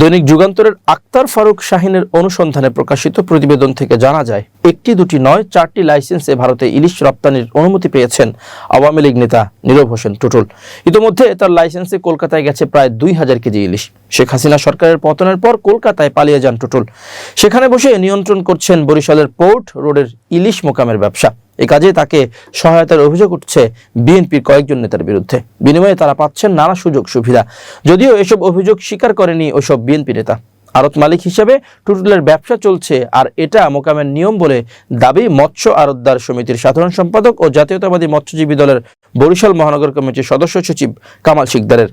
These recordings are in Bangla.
দৈনিক যুগান্তরের আক্তার ফারুক শাহিনের অনুসন্ধানে প্রকাশিত প্রতিবেদন থেকে জানা যায়, একটি, দুটি, নয়, চারটি লাইসেন্সে ভারতে ইলিশ রপ্তানির অনুমতি পেয়েছেন আওয়ামী লীগ নেতা নীরব হোসেন টুটুল। ইতোমধ্যে তার লাইসেন্সে কলকাতায় গেছে প্রায় দুই হাজার কেজি ইলিশ। শেখ হাসিনা সরকারের পতনের পর কলকাতায় পালিয়ে যান টুটুল। সেখানে বসে নিয়ন্ত্রণ করছেন বরিশালের পোর্ট রোডের ইলিশ মোকামের ব্যবসা। এ কাজে তাকে সহায়তার অভিযোগ উঠছে বিএনপির কয়েকজন নেতার বিরুদ্ধে। বিনিময়ে তারা পাচ্ছেন নানা সুযোগ সুবিধা। যদিও এসব অভিযোগ স্বীকার করেনি ওইসব বিএনপি নেতা। আড়ত মালিক হিসেবে টুটুলের ব্যবসা চলছে আর এটা মোকামের নিয়ম বলে দাবি মৎস্য আড়তদার সমিতির সাধারণ সম্পাদক ও জাতীয়তাবাদী মৎস্যজীবী দলের বরিশাল মহানগর কমিটির সদস্য সচিব কামাল শিকদারের।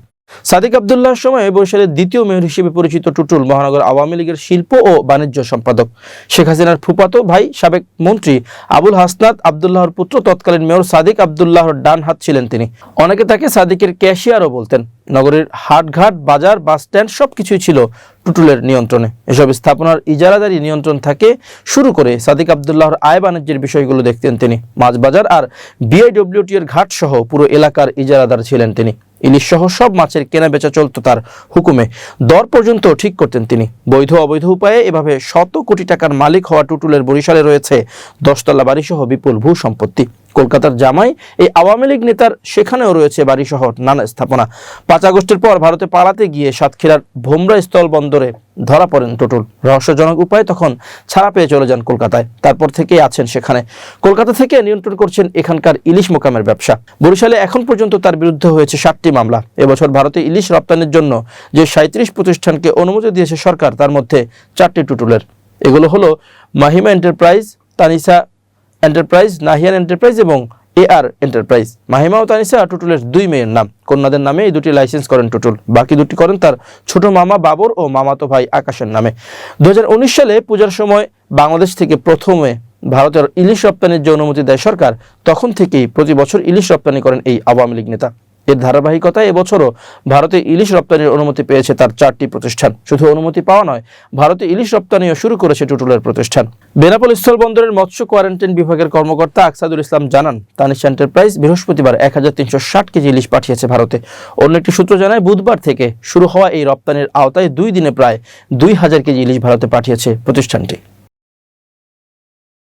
সাদিক আবদুল্লাহর সময় বরিশালের দ্বিতীয় মেয়র হিসেবে পরিচিত টুটুল মহানগর আওয়ামী লীগের শিল্প ও বাণিজ্য সম্পাদক। শেখ হাসিনার ফুপাতো ভাই, সাবেক মন্ত্রী আবুল হাসনাত আবদুল্লাহর পুত্র, তৎকালীন মেয়র সাদিক আবদুল্লাহর ডান হাত ছিলেন তিনি। অনেকে তাকে সাদিকের ক্যাশিয়ারও বলতেন। নগরীর হাটঘাট, বাজার, বাস স্ট্যান্ড সবকিছুই ছিল টুটুলের নিয়ন্ত্রণে। এসব স্থাপনার ইজারাদারি নিয়ন্ত্রণ থাকে, শুরু করে সাদিক আবদুল্লাহর আয় বাণিজ্যের বিষয়গুলো দেখতেন তিনি। মাছ বাজার আর বিআইডব্লিউটি এর ঘাট সহ পুরো এলাকার ইজারাদার ছিলেন তিনি। ইলিশ সহ সব মাছের কেনা বেচা চলত তার হুকুমে। দর পর্যন্ত ঠিক করতেন তিনি। বৈধ অবৈধ উপায়ে এভাবে শত কোটি টাকার মালিক হওয়া টুটুলের বরিশালে রয়েছে দশতলা বাড়ি সহ বিপুল ভূ সম্পত্তি কলকাতার জামাই, এই আওয়ামী লীগ নেতার সেখানেও রয়েছে বাড়ি সহ নানা স্থাপনা। পাঁচ আগস্টের পর ভারতে পালাতে গিয়ে সাতক্ষীরার ভোমরা স্থল বন্দরে ধরা পড়েন টুটুল। রহস্যজনক উপায়ে তখন ছাড়া পেয়ে চলে যান কলকাতায়। তারপর থেকেই আছেন সেখানে। কলকাতা থেকে নিয়ন্ত্রণ করছেন এখানকার ইলিশ মোকামের ব্যবসা। বরিশালে এখন পর্যন্ত তার বিরুদ্ধে হয়েছে সাতটি মামলা। এবছর ভারতে ইলিশ রপ্তানির জন্য যে সাঁত্রিশ প্রতিষ্ঠানকে অনুমতি দিয়েছে সরকার, তার মধ্যে চারটি টুটুলের। এগুলো হলো Mahima enterprise Tanisa enterprise Nahiyan enterprise এবং এ আর এন্টারপ্রাইজ মাহিমা ও তানিসা টুটুলের দুই মেয়ের নাম। কন্যাদের নামে এই দুটি লাইসেন্স করেন টুটুল। বাকি দুটি করেন তার ছোট মামা বাবর ও মামাতো ভাই আকাশের নামে। দুই হাজার উনিশ সালে পূজার সময় বাংলাদেশ থেকে প্রথমে ভারতের ইলিশ রপ্তানির যে অনুমতি দেয় সরকার, তখন থেকেই প্রতি বছর ইলিশ রপ্তানি করেন এই আওয়ামী লীগ নেতা। এর ধারাবাহিকতায় এবছরও ভারতে ইলিশ রপ্তানির অনুমতি পেয়েছে তার চারটি প্রতিষ্ঠান। শুধু অনুমতি পাওয়া নয়, ভারতে ইলিশ রপ্তানিও শুরু করেছে টুটুলের প্রতিষ্ঠান। বেনাপোল স্থল বন্দরের মৎস্য কোয়ারেন্টাইন বিভাগের কর্মকর্তা আকসাদুল ইসলাম জানান, তানিশ এন্টারপ্রাইজ বৃহস্পতিবার এক হাজার তিনশো ষাট কেজি ইলিশ পাঠিয়েছে ভারতে। অন্য একটি সূত্র জানায়, বুধবার থেকে শুরু হওয়া এই রপ্তানির আওতায় দুই দিনে প্রায় দুই হাজার কেজি ইলিশ ভারতে পাঠিয়েছে প্রতিষ্ঠানটি।